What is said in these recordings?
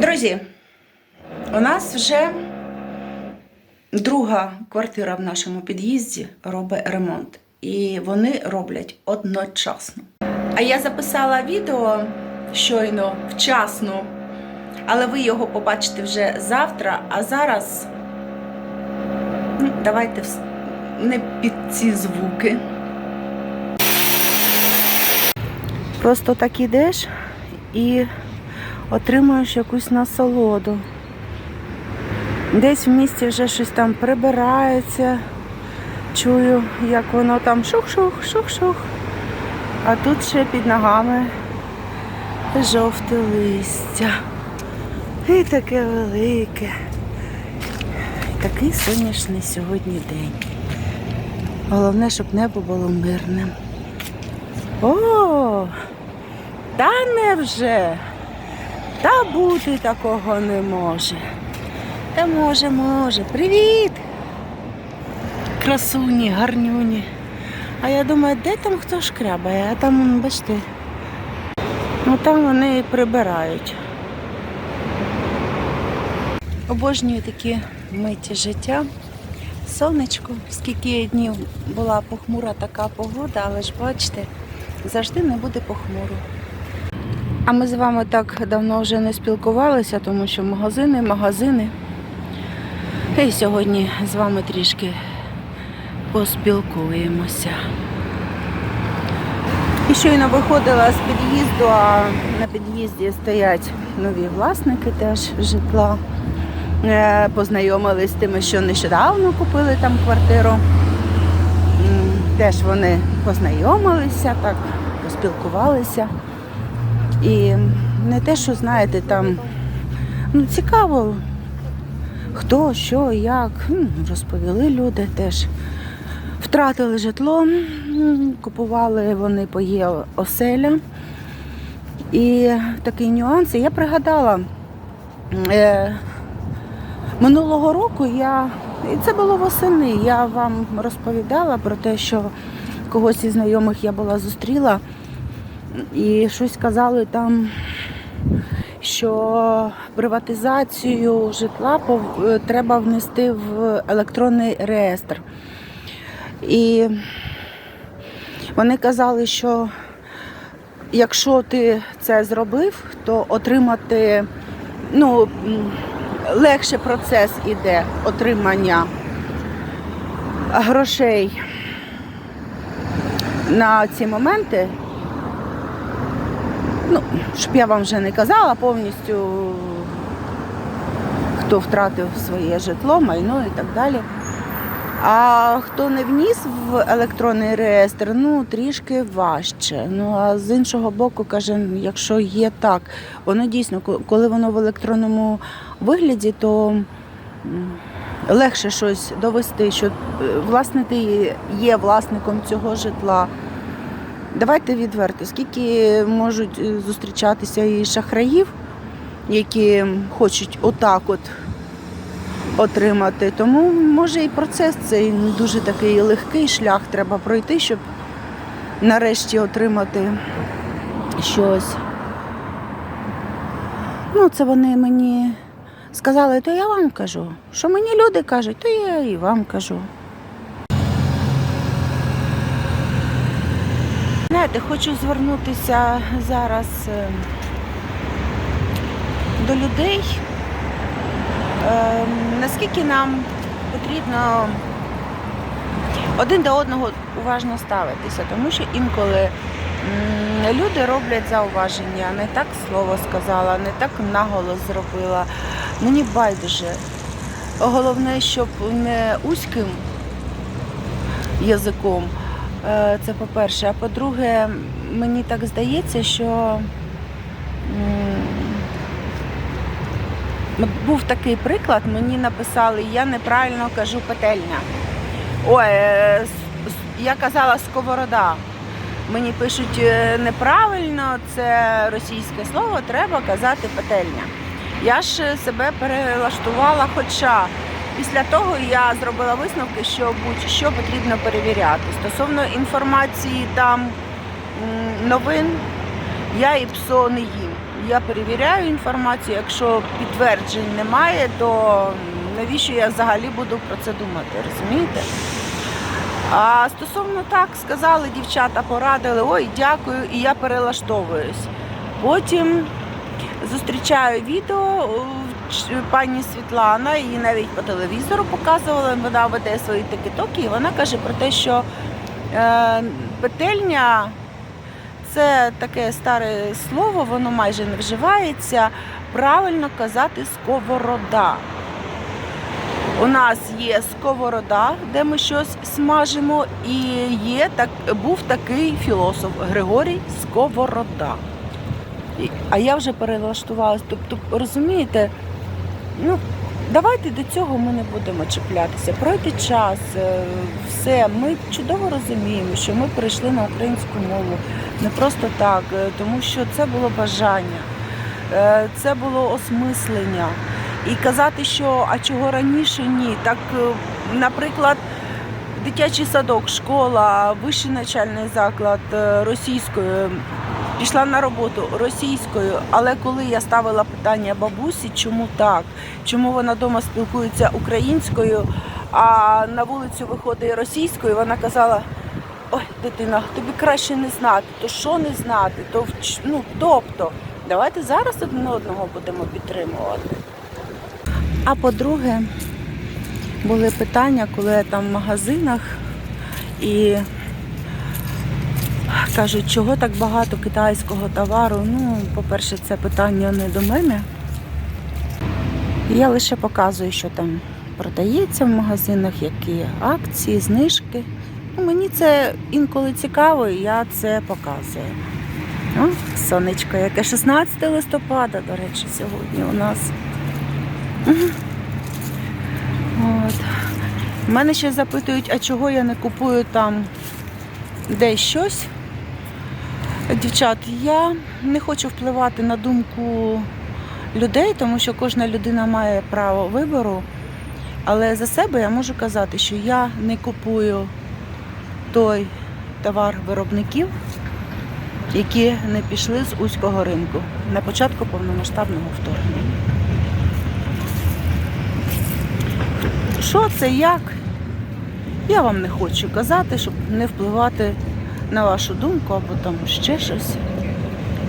Друзі, у нас вже друга квартира в нашому під'їзді робить ремонт. І вони роблять одночасно. А я записала відео щойно вчасно, але ви його побачите вже завтра. А зараз ну, давайте не під ці звуки. Просто так ідеш і отримуєш якусь насолоду. Десь в місті вже щось там прибирається. Чую, як воно там шух-шух, шух-шух. А тут ще під ногами жовте листя. І таке велике. Такий сонячний сьогодні день. Головне, щоб небо було мирним. О! Та невже? Та бути такого не може. Та може, може. Привіт! Красуні, гарнюні. А я думаю, де там хто шкрябає, а там, бачите, ну там вони прибирають. Обожнюю такі миті життя. Сонечко, скільки днів була похмура така погода, але ж бачите, завжди не буде похмуро. А ми з вами так давно вже не спілкувалися, тому що магазини, магазини. І сьогодні з вами трішки поспілкуємося. І щойно виходила з під'їзду, а на під'їзді стоять нові власники теж житла. Е, Познайомились з тими, що нещодавно купили там квартиру. Теж вони познайомилися, так, поспілкувалися. І не те, що знаєте, там ну, цікаво, хто, що, як. Розповіли люди теж. Втратили житло, купували вони по є оселя. І такий нюанс. Я пригадала, е, минулого року я, і це було восени, я вам розповідала про те, що когось із знайомих я була зустріла, і щось казали там, що приватизацію житла е, треба внести в електронний реєстр. І вони казали, що якщо ти це зробив, то отримати ну, легше процес іде отримання грошей на ці моменти. Ну, щоб я вам вже не казала повністю, хто втратив своє житло, майно і так далі. А хто не вніс в електронний реєстр, ну трішки важче. Ну а з іншого боку, каже, якщо є так, воно дійсно, коли воно в електронному вигляді, то легше щось довести, що е, власне ти є власником цього житла. Давайте відверто, скільки можуть е, зустрічатися і шахраїв, які хочуть отак от отримати. Тому може і процес цей дуже такий легкий шлях треба пройти, щоб нарешті отримати щось. Ну, це вони мені сказали, то я вам кажу. Що мені люди кажуть, то я і вам кажу. Знаєте, хочу звернутися зараз е, до людей. Е, Наскільки нам потрібно один до одного уважно ставитися, тому що інколи люди роблять зауваження, не так слово сказала, не так наголос зробила. Мені байдуже. Головне, щоб не узьким язиком. Е, Це по-перше. А по-друге, мені так здається, що був такий приклад, мені написали, я неправильно кажу петельня. Ой, е, я казала сковорода. Мені пишуть е, неправильно, це російське слово, треба казати петельня. Я ж себе перелаштувала, хоча після того я зробила висновки, що будь-що потрібно перевіряти. Стосовно інформації там новин, я і псо не їм. я перевіряю інформацію. Якщо підтверджень немає, то навіщо я взагалі буду про це думати, розумієте? А стосовно так, сказали дівчата, порадили, ой, дякую, і я перелаштовуюсь. Потім зустрічаю відео пані Світлана, її навіть по телевізору показували, вона веде свої тики-токи, і вона каже про те, що е, петельня це таке старе слово, воно майже не вживається. Правильно казати сковорода. У нас є сковорода, де ми щось смажимо, і є так, був такий філософ Григорій Сковорода. А я вже перелаштувалась. Тобто, розумієте, ну давайте до цього ми не будемо чіплятися. Пройде час, е, все. Ми чудово розуміємо, що ми перейшли на українську мову не просто так, е, тому що це було бажання, е, це було осмислення. І казати, що а чого раніше ні. Так, наприклад, дитячий садок, школа, вищий навчальний заклад російською. Пішла на роботу російською, але коли я ставила питання бабусі, чому так, чому вона вдома спілкується українською, а на вулицю виходить російською, вона казала: ой, дитина, тобі краще не знати, то що не знати, то ну, тобто, давайте зараз один одного будемо підтримувати. А по-друге, були питання, коли я там в магазинах і кажуть, чого так багато китайського товару. Ну, по-перше, це питання не до мене. Я лише показую, що там продається в магазинах, які акції, знижки. Ну, мені це інколи цікаво, і я це показую. О, сонечко, яке 16 листопада, до речі, сьогодні у нас. От. Мене ще запитують, а чого я не купую там десь щось. Дівчат, я не хочу впливати на думку людей, тому що кожна людина має право вибору. Але за себе я можу казати, що я не купую той товар виробників, які не пішли з узького ринку на початку повномасштабного вторгнення. Що це, як? Я вам не хочу казати, щоб не впливати на вашу думку або там ще щось.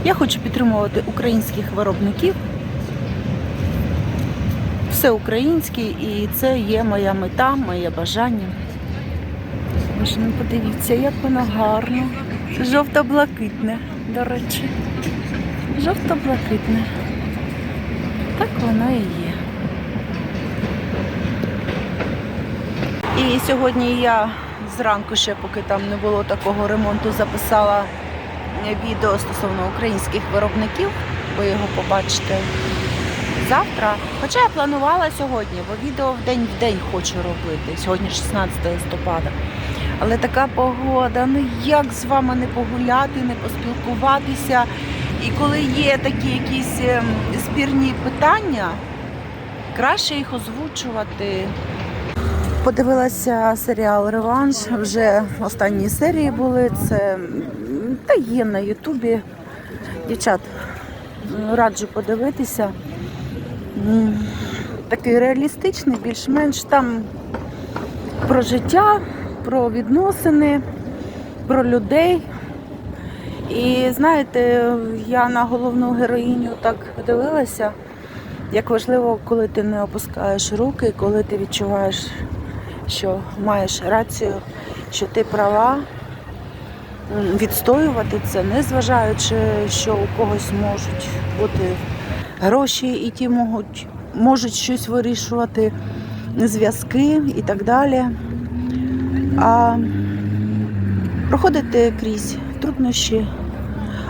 Я хочу підтримувати українських виробників. Все українське і це є моя мета, моє бажання. Ви ж ну подивіться, як воно гарно. Жовто-блакитне, до речі. Жовто-блакитне. Так воно і є. І сьогодні я зранку ще, поки там не було такого ремонту, записала відео стосовно українських виробників. Ви його побачите завтра. Хоча я планувала сьогодні, бо відео в день в день хочу робити. Сьогодні 16 листопада. Але така погода, ну як з вами не погуляти, не поспілкуватися. І коли є такі якісь ем, спірні питання, краще їх озвучувати. Подивилася серіал Реванш. Вже останні серії були. Це та є на Ютубі. Дівчат, раджу подивитися. Такий реалістичний, більш-менш там про життя, про відносини, про людей. І знаєте, я на головну героїню так дивилася, як важливо, коли ти не опускаєш руки, коли ти відчуваєш, що маєш рацію, що ти права, відстоювати це, незважаючи, що у когось можуть бути гроші, і ті можуть, можуть щось вирішувати, зв'язки і так далі. А проходити крізь труднощі,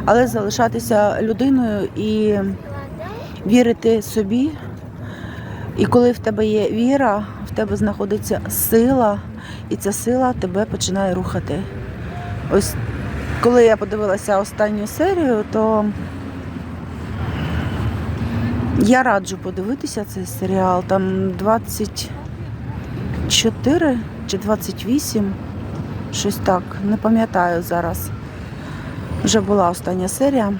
але залишатися людиною і вірити собі. І коли в тебе є віра, в тебе знаходиться сила, і ця сила тебе починає рухати. Ось коли я подивилася останню серію, то я раджу подивитися цей серіал. Там 24 чи 28, щось так, не пам'ятаю зараз. Вже була остання серія.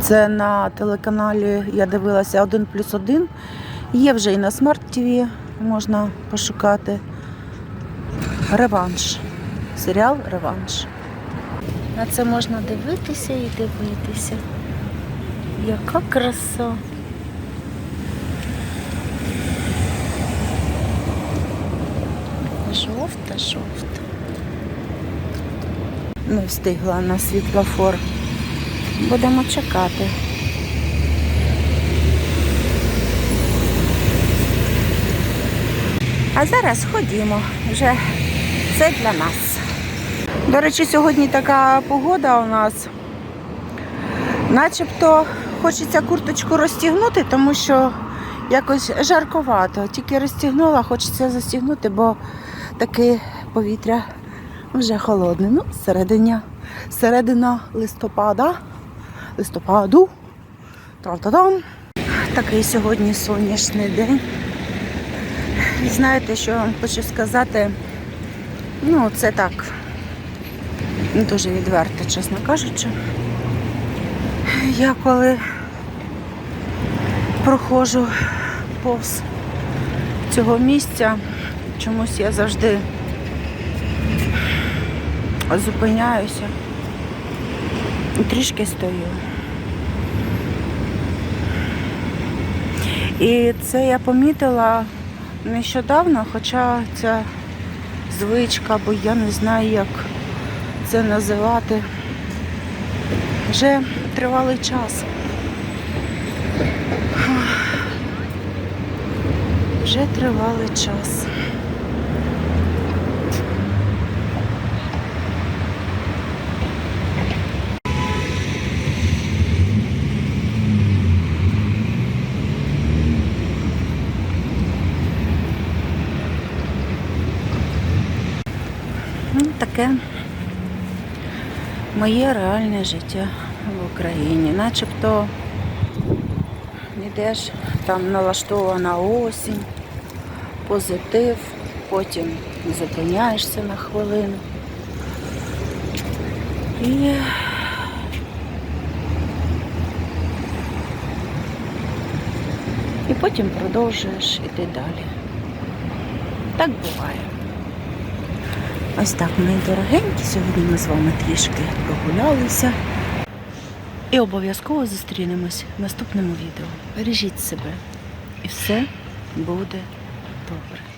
Це на телеканалі я дивилася 1 плюс 1. Є вже і на Смарт ТВ, можна пошукати. Реванш. Серіал Реванш. На це можна дивитися і дивитися. Яка краса. Жовта, жовта. Не встигла на світлофор. Будемо чекати. А зараз ходімо. Вже це для нас. До речі, сьогодні така погода у нас. Начебто хочеться курточку розтягнути, тому що якось жарковато. Тільки розтягнула, хочеться застігнути, бо таке повітря вже холодне. Ну, серединя, середина листопада. Листопаду. Та-та-дам. Такий сьогодні сонячний день. І знаєте, що вам хочу сказати? Ну, це так. Не дуже відверто, чесно кажучи. Я коли проходжу повз цього місця, чомусь я завжди зупиняюся і трішки стою. І це я помітила нещодавно, хоча ця звичка, бо я не знаю, як це називати, вже тривалий час. Вже тривалий час. Ну, таке моє реальне життя в Україні. Начебто йдеш, там налаштована осінь, позитив, потім зупиняєшся на хвилину. І І потім продовжуєш іти далі. Так буває. Ось так, мої дорогенькі, сьогодні ми з вами трішки прогулялися. І обов'язково зустрінемось в наступному відео. Бережіть себе. І все буде добре.